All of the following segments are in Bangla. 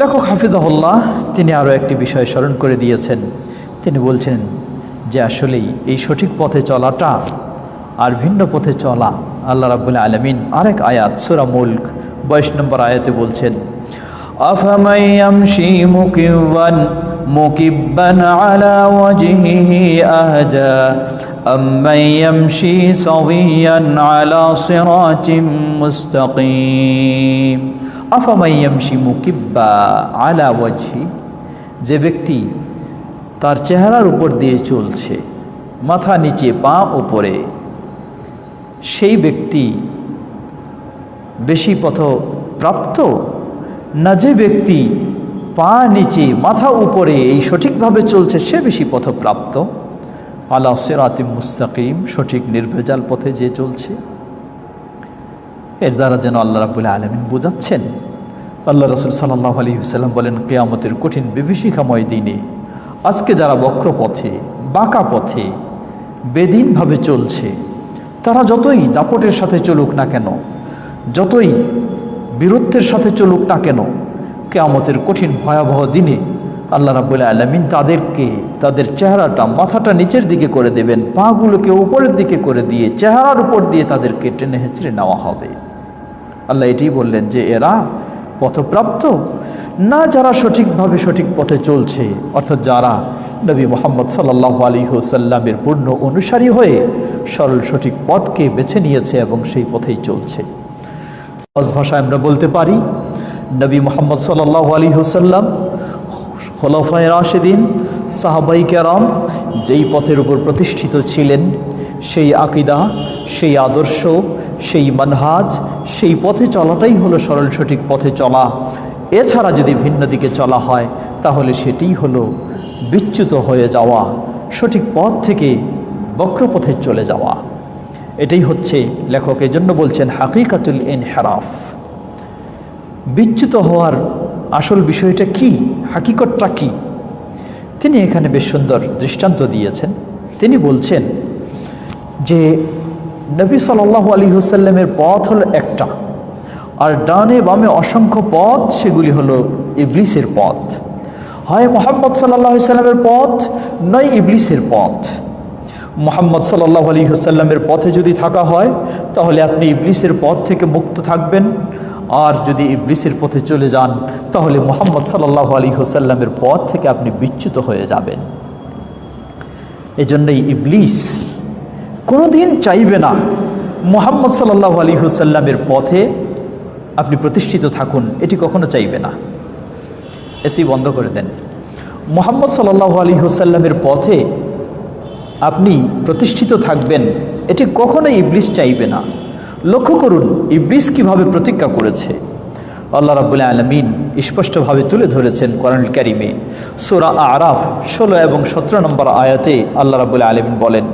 লেখক হাফিজাহুল্লাহ তিনি আরও একটি বিষয় স্মরণ করে দিয়েছেন তিনি বলছেন যে আসলেই এই সঠিক পথে চলাটা আর ভিন্ন পথে চলা আল্লাহ রাবুল্লাহ আলমিন আরেক আয়াত সুরা মুল্ক বাইশ নম্বর আয়াতে বলছেন أفمن يمشي مكبا مكبا على وجهه أهدى أمن يمشي سويا على صراط مستقيم আফামাইয়ামশি মুকিব্বা আলা ওয়াজহি? যে ব্যক্তি তার চেহারার উপর দিয়ে চলছে, মাথা নিচে পা ওপরে, সেই ব্যক্তি বেশি পথ প্রাপ্ত না যে ব্যক্তি পা নিচে, মাথা উপরে এই সঠিকভাবে চলছে, সে বেশি পথপ্রাপ্ত? আলা সেরাতিম মুস্তাকিম, সঠিক নির্ভেজাল পথে যে চলছে। এর দ্বারা যেন আল্লাহ রাবুল আলমিন বোঝাচ্ছেন। আল্লাহ রসুল সাল্লাহ আলী সাল্লাম বলেন, কেয়ামতের কঠিন বিভীষিকাময় দিনে আজকে যারা বক্র পথে বাঁকা পথে, বেদিনভাবে চলছে, তারা যতই দাপটের সাথে চলুক না কেন, যতই বীরত্বের সাথে চলুক না কেন, কেয়ামতের কঠিন ভয়াবহ দিনে আল্লাহ রাবুল আলমিন তাদেরকে, তাদের চেহারাটা মাথাটা নিচের দিকে করে দেবেন, পাগুলোকে উপরের দিকে করে দিয়ে চেহারার উপর দিয়ে তাদেরকে টেনে হেঁচড়ে নেওয়া হবে। আল্লাহ এটি বললেন যে এরা পথপ্রাপ্ত। না যারা সঠিকভাবে সঠিক পথে চলছে, অর্থাৎ যারা নবী মোহাম্মদ সাল্লাহ আলী হুসাল্লামের পূর্ণ অনুসারী হয়ে সরল সঠিক পথকে বেছে নিয়েছে এবং সেই পথেই চলছে। সহজ ভাষায় আমরা বলতে পারি, নবী মোহাম্মদ সাল্লাহ আলী হুসাল্লাম খোলাফায় রাশেদিন সাহাবাই কেরাম যেই পথের উপর প্রতিষ্ঠিত ছিলেন, সেই আকিদা, সেই আদর্শ, সেই মানহাজ সেই পথে চলাটাই হলো সরল সঠিক পথে চলা। এছাড়া যদি ভিন্ন দিকে চলা হয়, তাহলে সেটিই হলো বিচ্যুত হয়ে যাওয়া, সঠিক পথ থেকে বক্রপথে চলে যাওয়া। এটাই হচ্ছে লেখক জন্য বলছেন হাকিকাতুল ইন ইনহেরাফ। বিচ্যুত হওয়ার আসল বিষয়টা কি? হাকিকতটা কি? তিনি এখানে বেশ সুন্দর দৃষ্টান্ত দিয়েছেন। তিনি বলছেন যে নবী সাল্লাহ আলী হুসাল্লামের পথ হলো একটা। আর ডানে বামে অসংখ্য পথ, সেগুলি হলো ইবলিসের পথ। হয় মোহাম্মদ সাল্লাহ সাল্লামের পথ, নয় ইবলিসের পথ। মোহাম্মদ সাল্লাহ আলী হুসাল্লামের পথে যদি থাকা হয়, তাহলে আপনি ইবলিসের পথ থেকে মুক্ত থাকবেন। আর যদি ইবলিসের পথে চলে যান, তাহলে মোহাম্মদ সাল্লাহ আলী হুসাল্লামের পথ থেকে আপনি বিচ্যুত হয়ে যাবেন। এজন্যই ইবলিস কোনোদিন চাইবে না মোহাম্মদ সাল্লাহ আলী হুসাল্লামের পথে আপনি প্রতিষ্ঠিত থাকুন, এটি কখনো চাইবে না। এসি বন্ধ করে দেন। মোহাম্মদ সাল্লাহ আলী হুসাল্লামের পথে আপনি প্রতিষ্ঠিত থাকবেন, এটি কখনোই ইবলিস চাইবে না। লক্ষ্য করুন, ইবলিস কীভাবে প্রতিজ্ঞা করেছে। আল্লাহ রাবুল আলমিন স্পষ্টভাবে তুলে ধরেছেন কোরআন কারিমে। সোরা আরাফ ষোলো এবং সতেরো নম্বর আয়াতে আল্লাহ রাবুল আলমিন বলেন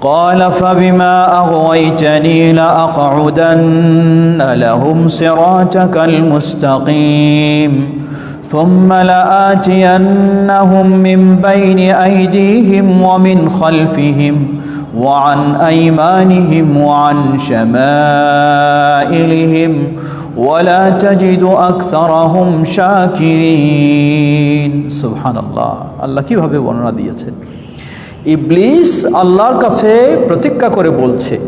قال فبما أغويتني لأقعدن لهم صراطك المستقيم ثم لآتينهم من بين أيديهم ومن خلفهم وعن أيمانهم وعن شمائلهم ولا تجد أكثرهم شاكرين سبحان الله الله কিভাবে বর্ণনা দিয়েছেন ইবলিস আল্লাহর কাছে প্রতিজ্ঞা করে বলছে,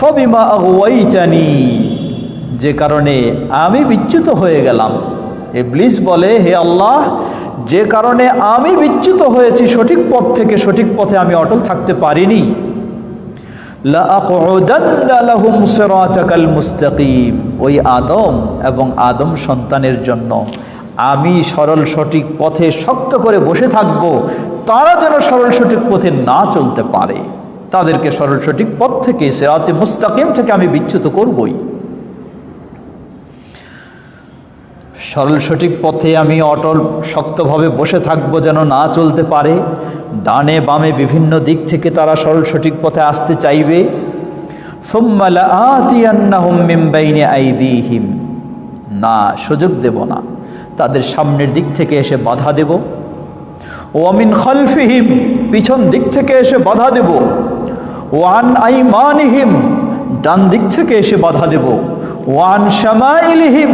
ফবিমা আগুয়াইচানি যে কারণে আমি বিচ্যুত হয়ে গেলাম। ইবলিস বলে, হে আল্লাহ, যে কারণে আমি বিচ্যুত হয়েছি, সঠিক পথ থেকে সঠিক পথে আমি অটল থাকতে পারিনি। মুস্তাকিম ওই আদম এবং আদম সন্তানের জন্য। আমি সরল সঠিক পথে শক্ত করে বসে থাকব। তারা যেন সরল সঠিক পথে না চলতে পারে। তাদেরকে সরল সঠিক পথ থেকে, সেরাতে মুস্তাকিম থেকে আমি বিচ্যুত করবই। সরল সঠিক পথে আমি অটল, শক্তভাবে বসে থাকব যেন না চলতে পারে। ডানে বামে বিভিন্ন দিক থেকে তারা সরল সঠিক পথে আসতে চাইবে। আইদিহিম। না, সুযোগ দেব না। তাদের সামনের দিক থেকে এসে বাধা দেব। ওয়ামিন খালফিহিম, পিছন দিক থেকে এসে বাধা দেব। ওয়ান আইমানিহিম, ডান দিক থেকে এসে বাধা দেব। ওয়ান শামাইলিহিম,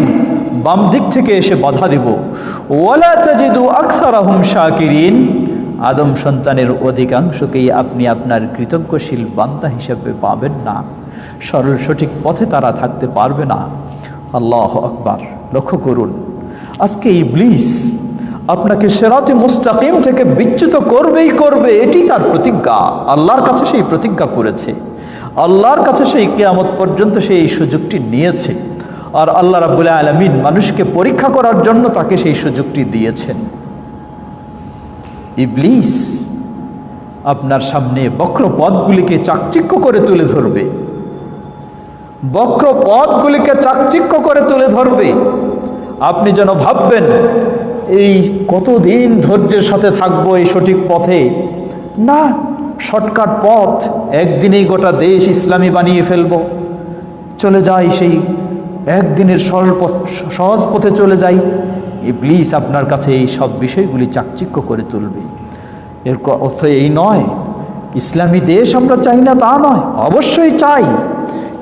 বাম দিক থেকে এসে বাধা দেব। ওয়ালা তাজিদু আকসারাহুম শাকিরিন, আদম সন্তানের অধিকাংশকেই আপনি আপনার কৃতজ্ঞশীল বান্দা হিসেবে পাবেন না। সরল সঠিক পথে তারা থাকতে পারবে না। আল্লাহ আকবার, লক্ষ্য করুন। আজকে ইবলিস আপনাকে সেরাতে মুস্তাকিম থেকে বিচ্যুত করবেই করবে, এটি তার প্রতিজ্ঞা। আল্লাহর কাছে সেই প্রতিজ্ঞা করেছে। আল্লাহর কাছে সেই কেয়ামত পর্যন্ত সে এই সুযোগটি নিয়েছে। আর আল্লাহ রাবুল্লাহ আলমিন মানুষকে পরীক্ষা করার জন্য তাকে সেই সুযোগটি দিয়েছেন। ইবলিস আপনার সামনে বক্র পথগুলিকে চাকচিক্য করে তুলে ধরবে। বক্র পথগুলিকে চাকচিক্য করে তুলে ধরবে। আপনি যেন ভাববেন, এই কতদিন ধৈর্যের সাথে থাকব এই সঠিক পথে? না, শর্টকাট পথ, একদিনেই গোটা দেশ ইসলামী বানিয়ে ফেলব। চলে যাই সেই একদিনের সরল পথ, সহজ পথে চলে যাই। ইবলিস আপনার কাছে এই সব বিষয়গুলি চাকচিক্য করে তুলবে। এর অর্থ এই নয়, ইসলামী দেশ আমরা চাই না তা নয়, অবশ্যই চাই।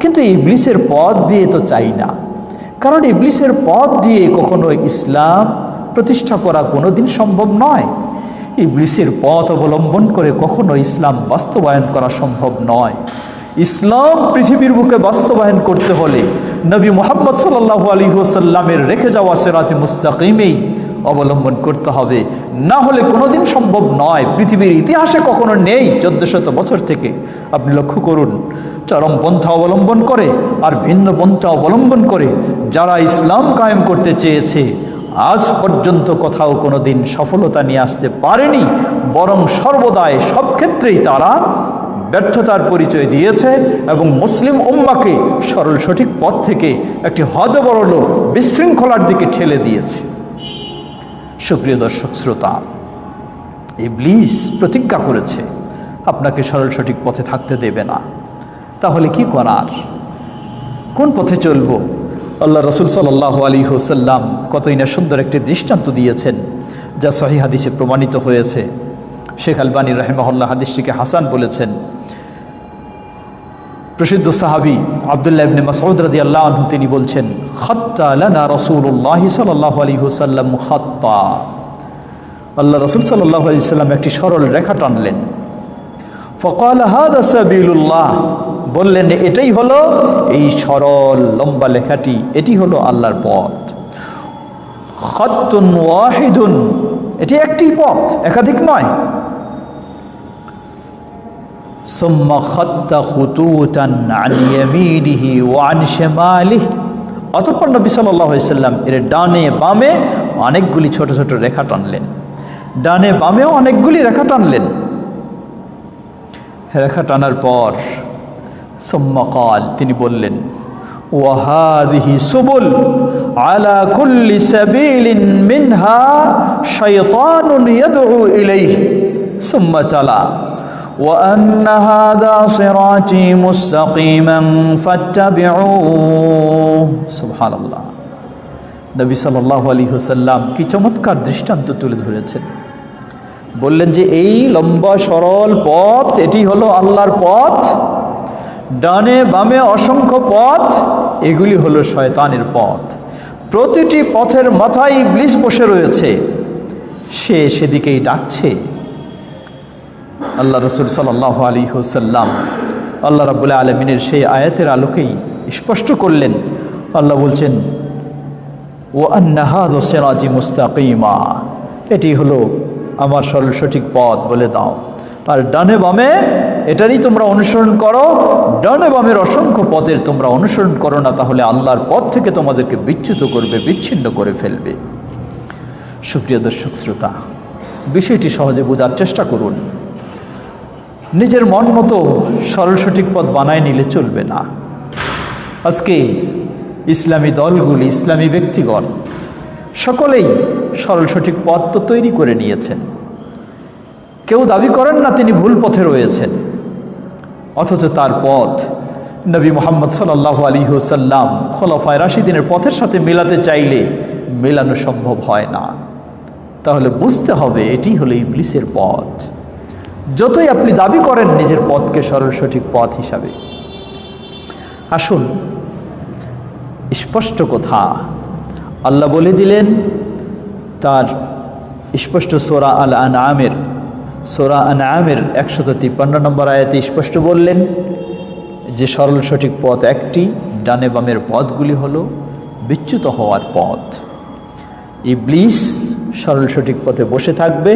কিন্তু ইবলিসের পথ দিয়ে তো চাই না। কারণ ইবলিসের পথ দিয়ে কখনো ইসলাম প্রতিষ্ঠা করা কোনো দিন সম্ভব নয়। ইবলিসের পথ অবলম্বন করে কখনো ইসলাম বাস্তবায়ন করা সম্ভব নয়। ইসলাম পৃথিবীর বুকে বাস্তবায়ন করতে হলে নবী মোহাম্মদ সাল্লাহ আলী হোসাল্লামের রেখে যাওয়া সেরাতে মুস্তাকিমেই অবলম্বন করতে হবে। না হলে কোনোদিন সম্ভব নয়। পৃথিবীর ইতিহাসে কখনো নেই চোদ্দ শত বছর থেকে। আপনি লক্ষ্য করুন, চরম পন্থা অবলম্বন করে আর ভিন্ন পন্থা অবলম্বন করে যারা ইসলাম কায়েম করতে চেয়েছে, আজ পর্যন্ত কোথাও কোনো দিন সফলতা নিয়ে আসতে পারেনি, বরং সর্বদাই সব ক্ষেত্রেই তারা ব্যর্থতার পরিচয় দিয়েছে এবং মুসলিম উম্মাকে সরল সঠিক পথ থেকে একটি হজবরল বিশৃঙ্খলার দিকে ঠেলে দিয়েছে। সুপ্রিয় দর্শক, শ্রোতা, ইবলিস প্রতিজ্ঞা করেছে, আপনাকে সরল সঠিক পথে থাকতে দেবে না। তাহলে কি করার? কোন পথে চলবো? আল্লাহ রসুল সাল্লাহ আলী হোসাল্লাম কতই না সুন্দর একটি দৃষ্টান্ত দিয়েছেন, যা সহি হাদিসে প্রমাণিত হয়েছে। শেখ আলবানী রাহেমাহুল্লাহ হাদিসটিকে হাসান বলেছেন প্রসিদ্ধ সাহাবি আবদুল্লাহ ইবনে মাসউদ রাদিয়াল্লাহু আনহু তিনি বলছেন, খাত্তা লানা রাসূলুল্লাহ সাল্লাল্লাহু আলাইহি ওয়াসাল্লাম খাত্তা। আল্লাহ রাসূল সাল্লাল্লাহু আলাইহি সাল্লাম একটি সরল রেখা টানলেন। ফকাল, হাদা সাবিলুল্লাহ। বললেন, এটাই হলো এই সরল লম্বা লেখাটি, এটি হলো আল্লাহর পথ। খাত্তুন ওয়াহিদুন। এটি একটি পথ, একাধিক নয়। ثم خط خطوطا عن يمينه وعن شماله অতঃপর নবী সাল্লাল্লাহু আলাইহি সাল্লাম এর ডানে বামে অনেকগুলি ছোট ছোট রেখা টানলেন ডানে বামেও অনেকগুলি রেখা টানলেন রেখা টানার পর সম্মাকাল তিনি বললেন ওয়াহাদিহি সুবুল আলা কুল্লি সাবিলিন মিনহা শাইতানুন ইয়াদউ ইলাইহি সুম্মা তালা وأن هذا صراطي مستقيما فاتبعوه سبحان الله নবী সাল্লাল্লাহু আলাইহি ওয়াসাল্লাম কি চমৎকার দৃষ্টান্ত তুলে ধরেছেন বললেন যে এই লম্বা সরল পথ এটি হলো আল্লাহর পথ ডানে বামে অসংখ্য পথ এগুলি হলো শয়তানের পথ প্রতিটি পথের মাথায় ইবলিস বসে রয়েছে সে সেদিকেই ডাকছে আল্লাহ রসুল সাল্লাহ আলী হুসাল্লাম আল্লাহ রাবুল্লাহ আলমিনের সেই আয়াতের আলোকেই স্পষ্ট করলেন। আল্লাহ বলছেন ও আন্নাহাজ মুস্তাকিমা। এটি হলো আমার সরল সঠিক পথ, বলে দাও। আর ডানে বামে এটারই তোমরা অনুসরণ করো, ডানে বামের অসংখ্য পথের তোমরা অনুসরণ করো না, তাহলে আল্লাহর পথ থেকে তোমাদেরকে বিচ্যুত করবে, বিচ্ছিন্ন করে ফেলবে। সুপ্রিয় দর্শক, শ্রোতা, বিষয়টি সহজে বোঝার চেষ্টা করুন। নিজের মন মতো সরল সঠিক পথ বানায় নিলে চলবে না। আজকে ইসলামী দলগুলি, ইসলামী ব্যক্তিগণ সকলেই সরল সঠিক পথ তো তৈরি করে নিয়েছেন। কেউ দাবি করেন না তিনি ভুল পথে রয়েছেন। অথচ তার পথ নবী মোহাম্মদ সাল্লাহ আলী হুসাল্লাম খোলাফায় রাশিদিনের পথের সাথে মেলাতে চাইলে মেলানো সম্ভব হয় না। তাহলে বুঝতে হবে এটি হলো ইবলিসের পথ। যতই আপনি দাবি করেন নিজের পথকে সরল সঠিক পথ হিসাবে। আসুন, স্পষ্ট কথা, আল্লাহ বলে দিলেন, তার স্পষ্ট সোরা আল আন আমের সোরা আন আমের একশত তিপ্পান্ন নম্বর আয়াতে স্পষ্ট বললেন, যে সরল সঠিক পথ একটি, ডানে বামের পথগুলি হলো বিচ্যুত হওয়ার পথ। ইবলিস সরল সঠিক পথে বসে থাকবে,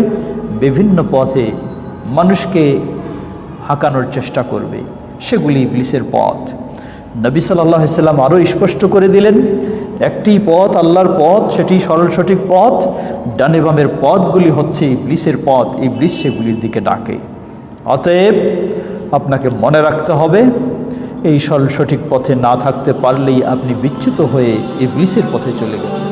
বিভিন্ন পথে মানুষকে হাঁকানোর চেষ্টা করবে। সেগুলি ইবলিসের পথ। নবী সাল্লাহ সাল্লাম আরও স্পষ্ট করে দিলেন, একটি পথ আল্লাহর পথ, সেটি সরল সঠিক পথ, ডানে বামের পথগুলি হচ্ছে ইবলিসের পথ, ইবলিস সেগুলির দিকে ডাকে। অতএব আপনাকে মনে রাখতে হবে, এই সরল সঠিক পথে না থাকতে পারলেই আপনি বিচ্যুত হয়ে ইবলিসের পথে চলে গেছেন।